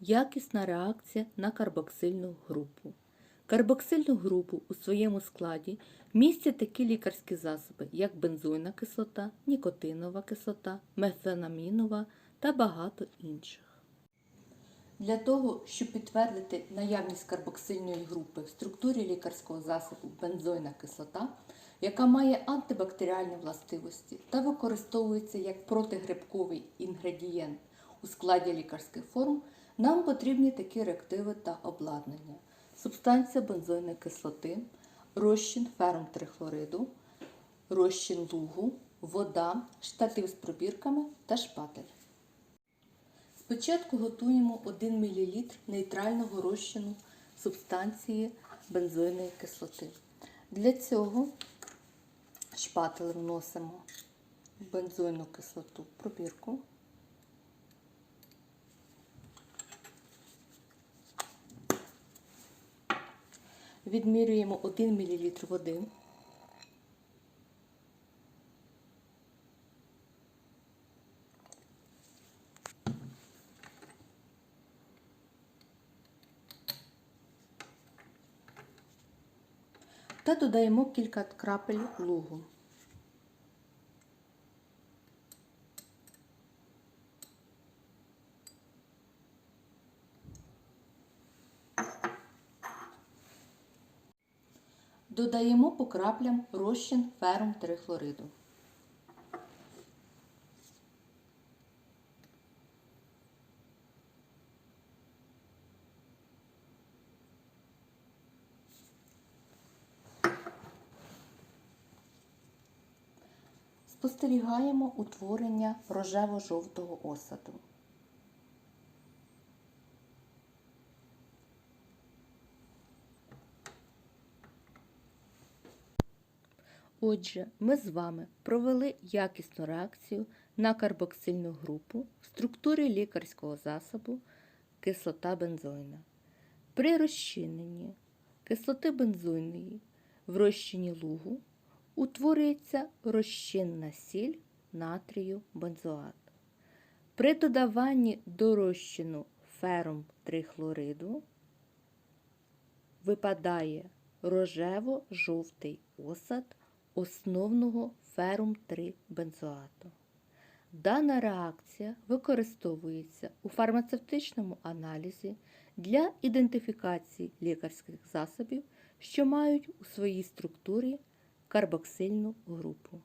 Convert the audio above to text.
Якісна реакція на карбоксильну групу. Карбоксильну групу у своєму складі містять такі лікарські засоби, як бензойна кислота, нікотинова кислота, мефенамінова та багато інших. Для того, щоб підтвердити наявність карбоксильної групи в структурі лікарського засобу бензойна кислота, яка має антибактеріальні властивості та використовується як протигрибковий інгредієнт у складі лікарських форм, нам потрібні такі реактиви та обладнання: субстанція бензойної кислоти, розчин ферум-трихлориду, розчин лугу, вода, штатив з пробірками та шпатель. Спочатку готуємо 1 мл нейтрального розчину субстанції бензойної кислоти. Для цього шпатель вносимо бензойну кислоту в пробірку. Відмірюємо 1 мл води. та додаємо кілька крапель лугу. Додаємо по краплям розчин ферум трихлориду. Спостерігаємо утворення рожево-жовтого осаду. Отже, ми з вами провели якісну реакцію на карбоксильну групу в структурі лікарського засобу кислота бензойна. При розчиненні кислоти бензойної в розчині лугу утворюється розчинна сіль натрію бензоат. При додаванні до розчину ферум трихлориду випадає рожево-жовтий осад основного ферум 3 бензоату. Дана реакція використовується у фармацевтичному аналізі для ідентифікації лікарських засобів, що мають у своїй структурі карбоксильну групу.